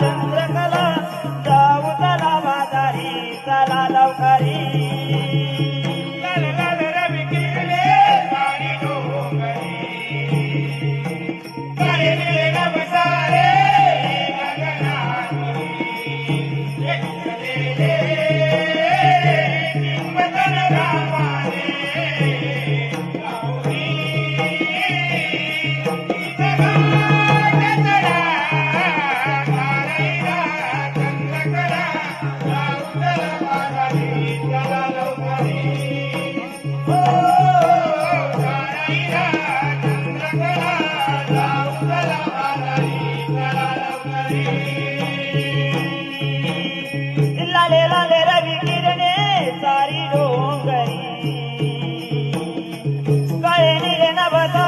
चंद्रकला जाऊ चला म्हातारी चला लवकरी. ನವದ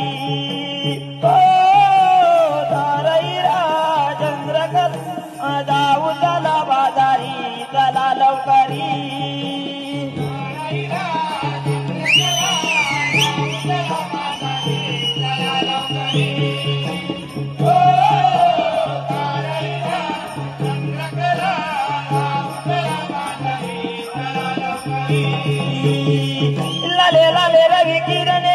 la le la le la